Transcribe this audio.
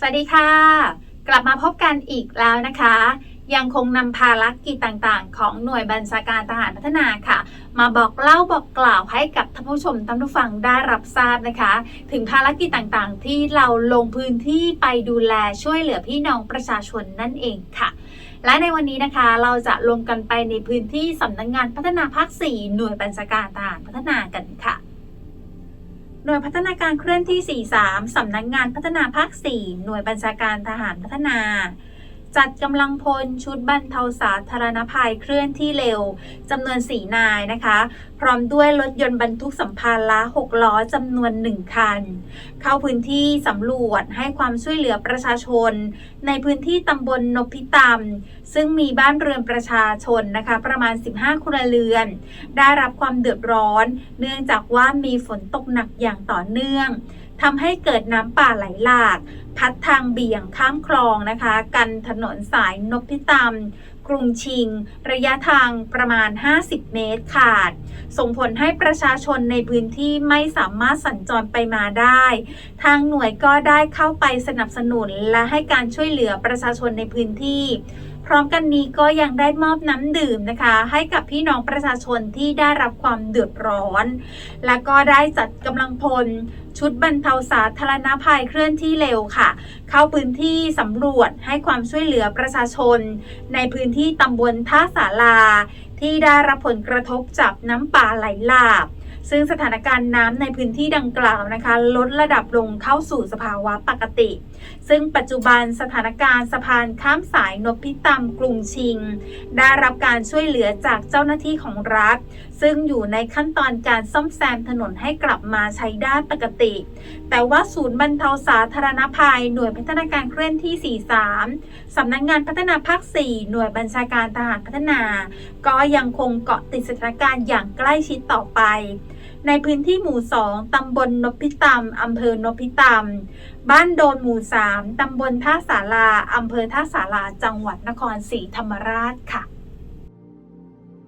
สวัสดีค่ะ กลับมาพบกันอีกแล้วนะคะ ยังคงนำภารกิจต่างๆ ของหน่วยบัญชาการทหารพัฒนาค่ะ มาบอกเล่าบอกกล่าวให้กับท่านผู้ชมท่านผู้ฟังได้รับทราบนะคะ ถึงภารกิจต่างๆ ที่เราลงพื้นที่ไปดูแลช่วยเหลือพี่น้องประชาชนนั่นเองค่ะและในวันนี้นะคะเราจะลงกันไปในพื้นที่สำนักงงานพัฒนาภาค 4 หน่วยบัญชาการทหารพัฒนากันค่ะ หน่วยพัฒนาการเคลื่อนที่ 43 สำนักงงานพัฒนาภาค 4 หน่วยบัญชาการทหารพัฒนา จัดกำลังพลชุดบรรเทาสาธารณภัยเคลื่อนที่เร็วจำนวน 4 นายนะคะ พร้อมด้วยรถยนต์บรรทุกสัมภาระ6ล้อจำนวน 1 คัน เข้าพื้นที่สำรวจให้ความช่วยเหลือประชาชน ในพื้นที่ตำบลนพิตำซึ่งมีบ้านเรือนประชาชนนะคะ ประมาณ 15ครัวเรือน ได้รับความเดือดร้อน เนื่องจากว่ามีฝนตกหนักอย่างต่อเนื่องทำให้เกิดน้ำป่าไหลหลาก พัดทางเบี่ยงข้ามคลองนะคะ กันถนนสายนพิตำกรุงชิง ระยะทางประมาณ 50 เมตรขาด ส่งผลให้ประชาชนในพื้นที่ไม่สามารถสัญจรไปมาได้ ทางหน่วยก็ได้เข้าไปสนับสนุนและให้การช่วยเหลือประชาชนในพื้นที่ พร้อมกันนี้ก็ยังได้มอบน้ำดื่มนะคะ ให้กับพี่น้องประชาชนที่ได้รับความเดือดร้อน และก็ได้จัดกำลังพล ชุดบรรเทาสาธารณภัยเคลื่อนที่เร็วค่ะเข้าพื้นที่สำรวจให้ความช่วยเหลือประชาชน ในพื้นที่ตำบลท่าสาลาที่ได้รับผลกระทบจากน้ำป่าไหลหลาก ซึ่งสถานการณ์น้ำในพื้นที่ดังกล่าวนะคะ ลดระดับลงเข้าสู่สภาวะปกติ ซึ่งปัจจุบันสถานการณ์สะพานข้ามสายนพิตำกรุงชิง ได้รับการช่วยเหลือจากเจ้าหน้าที่ของรัฐ ซึ่งอยู่ในขั้นตอนการซ่อมแซมถนนให้กลับมาใช้ได้ปกติ แต่ว่าศูนย์บรรเทาสาธารณภัย หน่วยพัฒนาการเคลื่อนที่ 43 สำนักงงานพัฒนาภาค 4 หน่วยบัญชาการทหารพัฒนา ก็ยังคงเกาะติดสถานการณ์อย่างใกล้ชิดต่อไป ในพื้นที่หมู่ 2 ตำบลนพิตำอำเภอนพิตำบ้านโดนหมู่ 3 ตำบลท่าสาราอำเภอท่าสาราจังหวัดนครศรีธรรมราชค่ะ